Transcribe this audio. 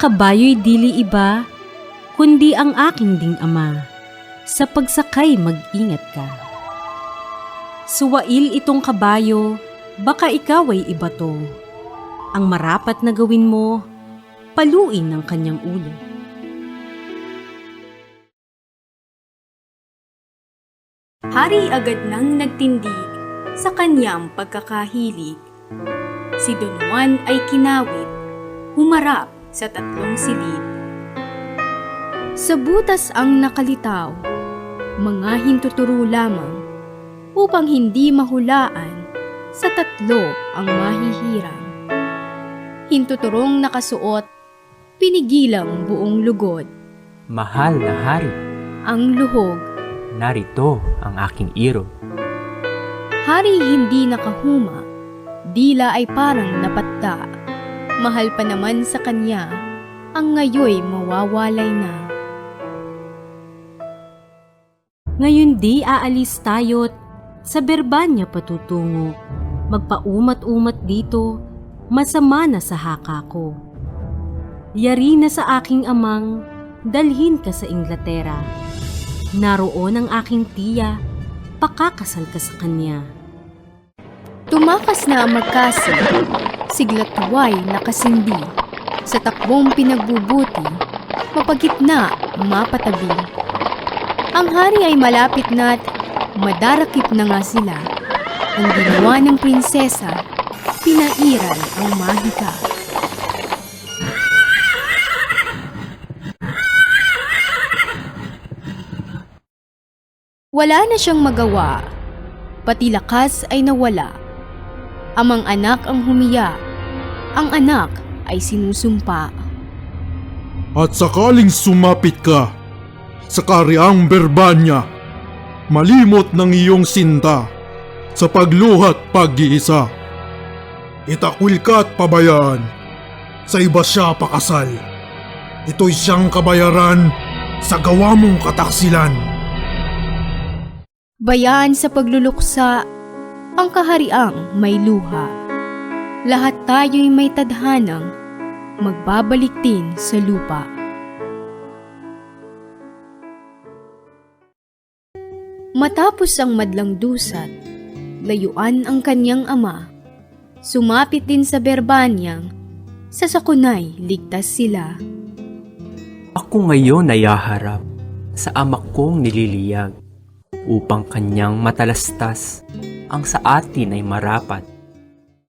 kabayo'y dili iba, kundi ang aking ding ama. Sa pagsakay mag-ingat ka. Suwail itong kabayo, baka ikaw ay iba to. Ang marapat na gawin mo, paluin ng kanyang ulo. Hari agad nang nagtindig sa kanyang pagkakahilig. Si Don Juan ay kinawit, humarap sa tatlong silid. Sa butas ang nakalitaw, mga hintuturo lamang upang hindi mahulaan sa tatlo ang mahihirang. Hintuturong nakasuot, pinigilang buong lugod, Mahal na hari, ang luhog narito ang aking iro. Hari hindi nakahuma, dila ay parang napatta. Mahal pa naman sa kanya, ang ngayoy mawawalay na. Ngayon di aalis tayo't sa Berbanya patutungo. Magpaumat-umat dito, masama na sa haka ko. Yari na sa aking amang, dalhin ka sa Inglaterra. Naroon ang aking tiya, pakakasal ka sa kanya. Tumakas na ang magkasi, siglatuway nakasindi. Sa takbong pinagbubuti, mapagitna, mapatabi. Ang hari ay malapit na't madarakip na nga sila. Ang ginawa ng prinsesa, pinairal ang mahika. Wala na siyang magawa, pati lakas ay nawala. Amang anak ang humiya, ang anak ay sinusumpa. At sakaling sumapit ka sa kariang Berbanya, malimot ng iyong sinta sa pagluhat pag-iisa. Itakwil ka at pabayaan, sa iba siya pakasal. Ito'y siyang kabayaran sa gawa mong kataksilan. Bayaan sa pagluluksa, ang kahariang may luha. Lahat tayo'y may tadhanang magbabalik din sa lupa. Matapos ang madlang dusat, layuan ang kanyang ama. Sumapit din sa berbanyang, sa sakunay ligtas sila. Ako ngayon ay haharap sa amak kong nililiyag upang kanyang matalastas ang sa atin ay marapat